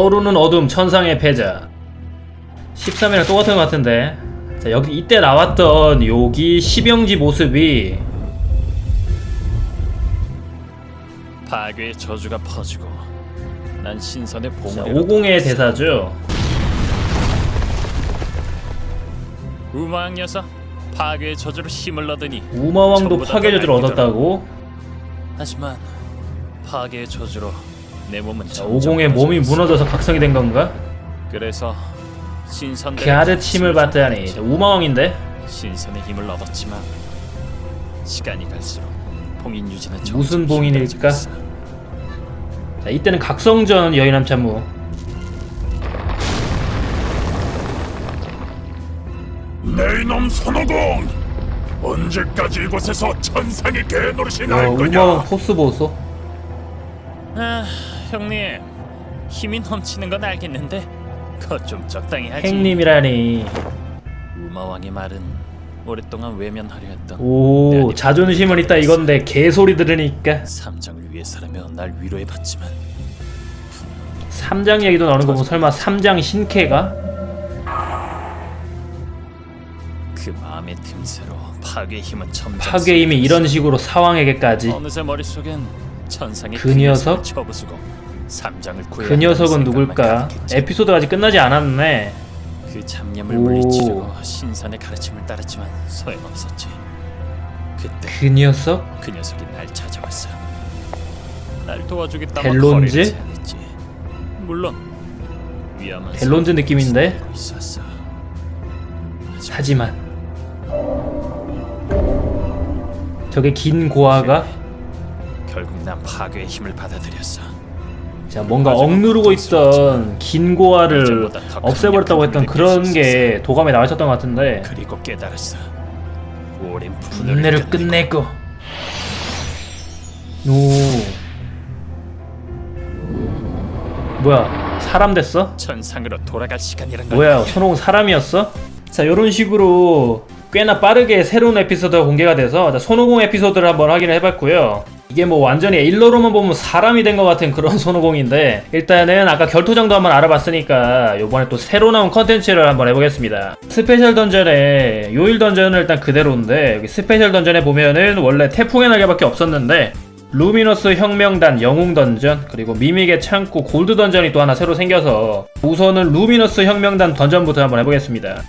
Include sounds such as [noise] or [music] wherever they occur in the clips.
떠오르는 어둠 천상의 패자. 13이랑 똑같은 것 같은데. 자 여기 이때 나왔던 여기 시병지 모습이 파괴의 저주가 퍼지고 난 신선의 자, 봉우리로 50의 대사죠. 우마왕 녀석 파괴의 저주로 힘을 얻으니 우마왕도 전부 다 파괴 저주를. 얻었다고? 하지만 파괴의 저주로 내 몸은 50의 몸이. 무너져서 각성이 된 건가? 그래서 신선대 가르침을 받다니 자, 우마왕인데 신선의 힘을 얻었지만 시간이 갈수록 봉인 유지는 무슨 봉인일까? 자 이때는 각성전 여인함 참무 내 이놈 손오공! 언제까지 이곳에서 천상의 개노릇이 야, 날 거냐? 우마왕 포스 보소 아, 형님 힘이 넘치는 건 알겠는데 그거 좀 적당히 하지. 행님이라니 우마왕의 말은 오랫동안 외면하려 했던 오 자존심은 있다 이건데 개소리 들으니까 삼장을 위해서라며 날 위로해봤지만 삼장 얘기도 나오는 거 보면 설마 삼장 신캐가? 그 마음의 틈새로 파괴의 힘은 점점 파괴 이미 이런 식으로 사왕에게까지 어느새 머릿속엔 천상의 그 녀석? 쳐부수고 삼장을 구해 그 녀석은 누굴까? 에피소드가 아직 끝나지 않았네 그 잡념을 오. 물리치려고 신선의 가르침을 따랐지만 소용없었지. 그때 그 녀석? 그 녀석이 날 찾아왔어. 날 도와주겠다고 델론즈? 거래를 제안했지. 물론 위험한 델론즈 상황을 느낌인데? 기다리고 있었어. 하지만 저게 긴 고아가 결국 난 파괴의 힘을 받아들였어. 자 뭔가 억누르고 있던 긴 고아를 없애버렸다고 했던 그런 게 도감에 나와 있었던 것 같은데 그리고 깨달았어. 오랜 분내를 끝내고 오 뭐야 사람 됐어? 천상으로 돌아갈 시간이란 걸 뭐야 손홍 사람이었어? 자 이런 식으로 꽤나 빠르게 새로운 에피소드가 공개가 돼서 자, 손오공 에피소드를 한번 확인을 해봤고요 이게 뭐 완전히 일러로만 보면 사람이 된 것 같은 그런 [laughs] 손오공인데 일단은 아까 결투장도 한번 알아봤으니까 요번에 또 새로 나온 컨텐츠를 한번 해보겠습니다 스페셜 던전에 요일 던전은 일단 그대로인데 여기 스페셜 던전에 보면은 원래 태풍의 날개밖에 없었는데 루미너스 혁명단 영웅 던전 그리고 미믹의 창고 골드 던전이 또 하나 새로 생겨서 우선은 루미너스 혁명단 던전부터 한번 해보겠습니다.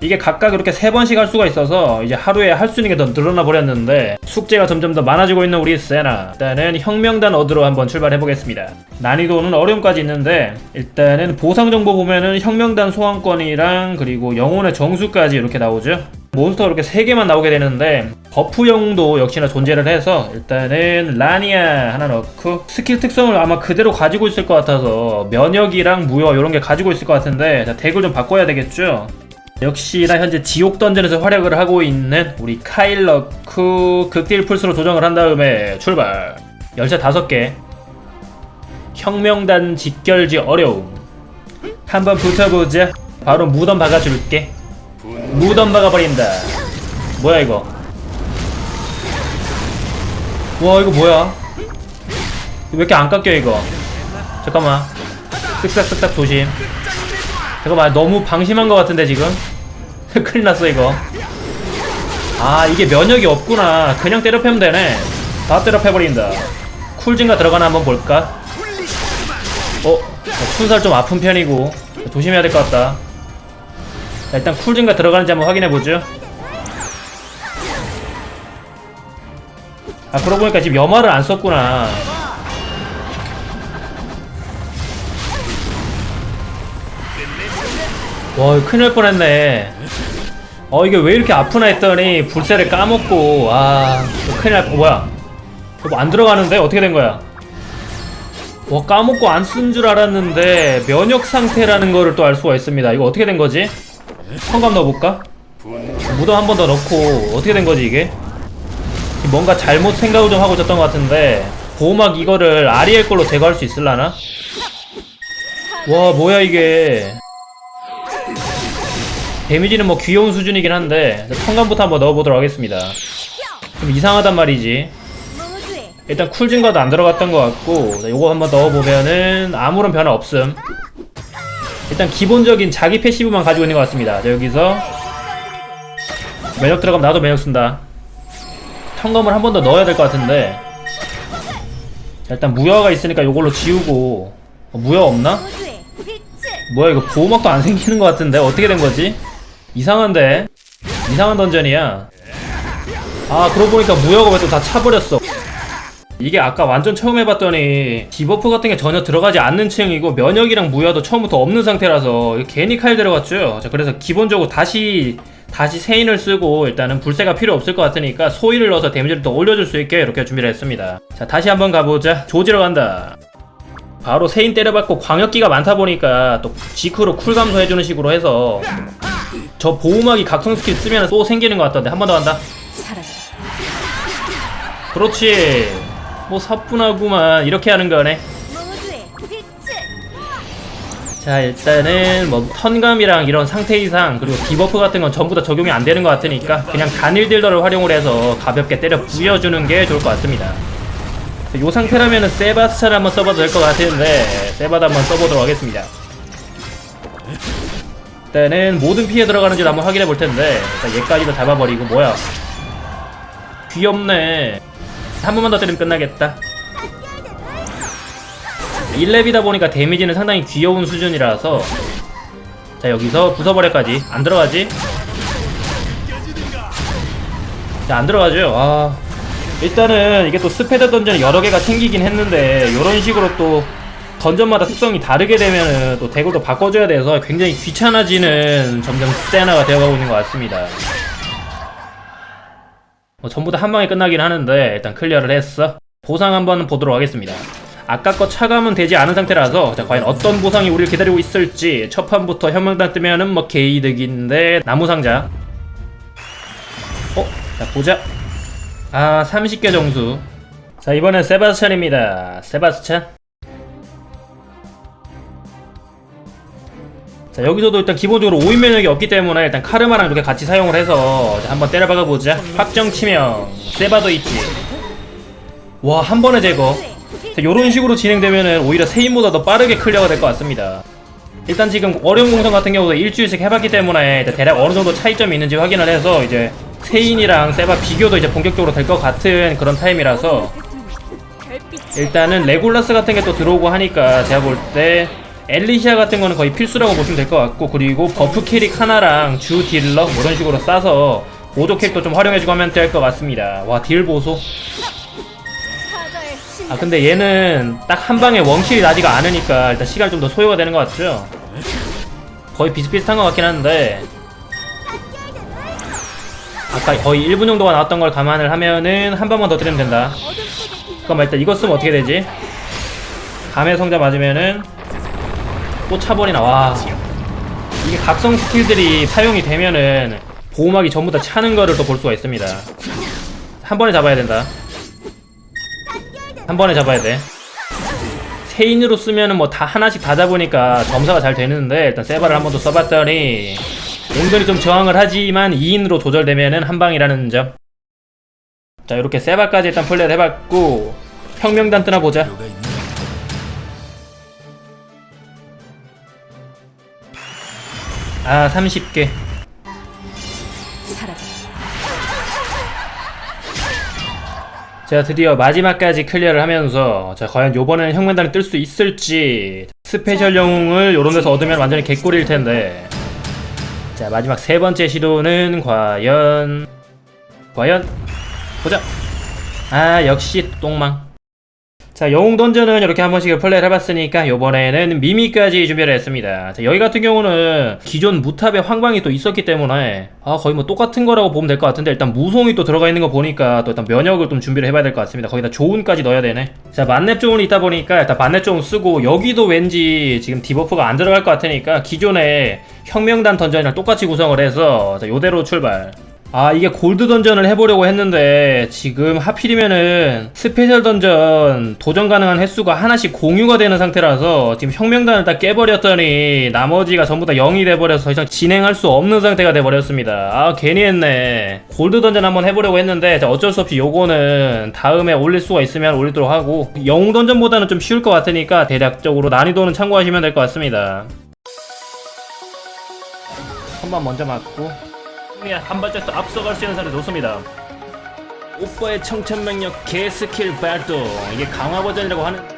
이게 각각 이렇게 세 번씩 할 수가 있어서 이제 하루에 할 수 있는 게 더 늘어나 버렸는데 숙제가 점점 더 많아지고 있는 우리 세나 일단은 혁명단 어드로 한번 출발해 보겠습니다. 난이도는 어려움까지 있는데 일단은 보상 정보 보면은 혁명단 소환권이랑 그리고 영혼의 정수까지 이렇게 나오죠. 몬스터 이렇게 세 개만 나오게 되는데 버프 영웅도 역시나 존재를 해서 일단은 라니아 하나 넣고 스킬 특성을 아마 그대로 가지고 있을 것 같아서 면역이랑 무효 이런 게 가지고 있을 것 같은데 자, 덱을 좀 바꿔야 되겠죠. 역시나 현재 지옥 던전에서 활약을 하고 있는 우리 카일 넣고 극딜 풀스로 조정을 한 다음에 출발. 열차 다섯 개. 혁명단 직결지 어려움. 한번 붙어보자. 바로 무덤 박아줄게. 무덤 박아버린다. 뭐야 이거? 와 이거 뭐야? 왜 이렇게 안 깎여 이거? 잠깐만. 쓱싹쓱싹 조심. 잠깐만 너무 방심한 것 같은데 지금? [laughs] 큰일 났어 이거. 아 이게 면역이 없구나. 그냥 때려 패면 되네. 다 때려 패버린다. 쿨진가 들어가나 한번 볼까? 어? 순살 좀 아픈 편이고 조심해야 될 것 같다. 자, 일단 쿨진가 들어가는지 한번 확인해보죠 아 그러고 보니까 지금 염화를 안 썼구나 와 큰일 날 뻔했네 어 이게 왜 이렇게 아프나 했더니 불새를 까먹고 아 큰일 날 뻔- 뭐야 이거 뭐안 들어가는데 어떻게 된 거야 와 까먹고 안 쓴 줄 알았는데 면역 상태라는 거를 또 알 수가 있습니다 이거 어떻게 된 거지? 성감 넣어볼까? 무덤 한 번 더 넣고 어떻게 된 거지 이게? 뭔가 잘못 생각을 좀 하고 있었던 것 같은데 보호막 이거를 아리엘 걸로 제거할 수 있을라나? 와 뭐야 이게 데미지는 뭐 귀여운 수준이긴 한데 성감부터 한번 넣어보도록 하겠습니다. 좀 이상하단 말이지. 일단 쿨 증가도 안 들어갔던 것 같고 자, 요거 한번 넣어보면은 아무런 변화 없음. 일단 기본적인 자기 패시브만 가지고 있는 것 같습니다. 자 여기서 면역 들어가면 나도 면역 쓴다. 턴검을 한 번 더 넣어야 될 것 같은데. 자, 일단 무효가 있으니까 요걸로 지우고. 어, 무효 없나? 뭐야 이거 보호막도 안 생기는 것 같은데? 어떻게 된 거지? 이상한데? 이상한 던전이야. 아 그러고 보니까 무효가 왜또다 차버렸어. 이게 아까 완전 처음 해봤더니 디버프 같은 게 전혀 들어가지 않는 층이고 면역이랑 무효도 처음부터 없는 상태라서 괜히 칼 들어갔죠. 자 그래서 기본적으로 다시 다시 세인을 쓰고 일단은 불세가 필요 없을 것 같으니까 소위를 넣어서 데미지를 더 올려줄 수 있게 이렇게 준비를 했습니다. 자 다시 한번 가보자. 조지러 간다. 바로 세인 때려받고 광역기가 많다 보니까 또 지크로 쿨 감소해주는 식으로 해서 저 보호막이 각성 스킬 쓰면 또 생기는 것 같던데. 한 번더 한다. 사라져 그렇지. 뭐 사뿐하구만. 이렇게 하는 거네. 모두의 빛을. 자 일단은 뭐 턴감이랑 이런 상태 이상 그리고 디버프 같은 건 전부 다 적용이 안 되는 것 같으니까 그냥 단일 딜더를 활용을 해서 가볍게 때려 부여주는 게 좋을 것 같습니다. 이 상태라면은 세바스찬 한번 써봐도 될 것 같은데 세바드 한번 써보도록 하겠습니다 일단은 모든 피해 들어가는지 한번 확인해 볼 텐데 일단 얘까지도 잡아버리고 뭐야. 귀엽네. 한 번만 더 때리면 끝나겠다. 1렙이다 보니까 데미지는 상당히 귀여운 수준이라서. 자 여기서 부숴버려까지. 안 들어가지? 자 안 들어가죠. 아. 일단은 이게 또 스페드 던전이 여러 개가 생기긴 했는데 이런 식으로 또 던전마다 특성이 다르게 되면은 또또 바꿔줘야 돼서 굉장히 귀찮아지는 점점 세나가 되어가고 있는 것 같습니다. 뭐 전부 다 한 방에 끝나긴 하는데 일단 클리어를 했어. 보상 한번 보도록 하겠습니다. 아까 거 차감은 되지 않은 상태라서 자 과연 어떤 보상이 우리를 기다리고 있을지 첫 판부터 현명당 뜨면은 뭐 개이득인데 나무 상자. 어? 자 보자. 아 30개 정수. 자 이번엔 세바스찬입니다. 세바스찬 자 여기서도 일단 기본적으로 5인 면역이 없기 때문에 일단 카르마랑 이렇게 같이 사용을 해서 자, 한번 때려박아 보자. 확정 치명 세바도 있지. 와 한 번에 제거. 자, 요런 식으로 진행되면은 오히려 세인보다 더 빠르게 클리어가 될 것 같습니다. 일단 지금 어려운 공성 같은 경우도 일주일씩 해봤기 때문에 대략 어느 정도 차이점이 있는지 확인을 해서 이제 세인이랑 세바 비교도 이제 본격적으로 될 것 같은 그런 타임이라서. 일단은 레골라스 같은 게 또 들어오고 하니까 제가 볼때 엘리시아 같은 거는 거의 필수라고 보시면 될 것 같고 그리고 버프 캐릭 하나랑 주 딜러 뭐 이런 식으로 싸서 보조 캐릭터 좀 활용해주고 하면 될 것 같습니다. 와 딜 보소. 아 근데 얘는 딱 한 방에 원킬이 나지가 않으니까 일단 시간 좀 더 소요가 되는 것 같죠? 거의 비슷비슷한 것 같긴 한데 아까 거의 1분 정도가 나왔던 걸 감안을 하면은 한 방만 더 때리면 된다 잠깐만 일단 이거 쓰면 어떻게 되지? 감의 성자 맞으면은 또 차버리나 와 이게 각성 스킬들이 사용이 되면은 보호막이 전부 다 차는 거를 또 볼 수가 있습니다 한 번에 잡아야 된다 한 번에 잡아야 돼 세인으로 쓰면은 뭐 다 하나씩 다 잡으니까 점사가 잘 되는데 일단 세바를 한 번 더 써봤더니 은근히 좀 저항을 하지만 2인으로 조절되면은 한 방이라는 점. 자 이렇게 세바까지 일단 플레이를 해봤고 혁명단 뜨나 보자. 아 30개. 사라져 제가 드디어 마지막까지 클리어를 하면서 자 과연 요번에는 혁명단을 뜰 수 있을지. 스페셜 영웅을 요런 데서 얻으면 완전히 개꿀일 텐데. 자 마지막 세 번째 시도는 과연 과연 보자. 아 역시 똥망 자 영웅 던전은 이렇게 한 번씩 플레이를 해봤으니까 요번에는 미미까지 준비를 했습니다. 자 여기 같은 경우는 기존 무탑에 황방이 또 있었기 때문에 아 거의 뭐 똑같은 거라고 보면 될 것 같은데 일단 무송이 또 들어가 있는 거 보니까 또 일단 면역을 좀 준비를 해봐야 될 것 같습니다. 거기다 조운까지 넣어야 되네. 자 만렙 조운이 있다 보니까 일단 만렙 조운 쓰고 여기도 왠지 지금 디버프가 안 들어갈 것 같으니까 기존에 혁명단 던전이랑 똑같이 구성을 해서 자 요대로 출발 아 이게 골드 던전을 해보려고 했는데 지금 하필이면은 스페셜 던전 도전 가능한 횟수가 하나씩 공유가 되는 상태라서 지금 혁명단을 다 깨버렸더니 나머지가 전부 다 0이 돼버려서 더 이상 진행할 수 없는 상태가 돼버렸습니다. 아 괜히 했네. 골드 던전 한번 해보려고 했는데 자, 어쩔 수 없이 요거는 다음에 올릴 수가 있으면 올리도록 하고 영웅 던전보다는 좀 쉬울 것 같으니까 대략적으로 난이도는 참고하시면 될 것 같습니다. 한번 먼저 맞고 한 발짝 더 앞서갈 수 있는 사례 좋습니다. 오빠의 청천명력 개스킬 발동 이게 강화 버전이라고 하는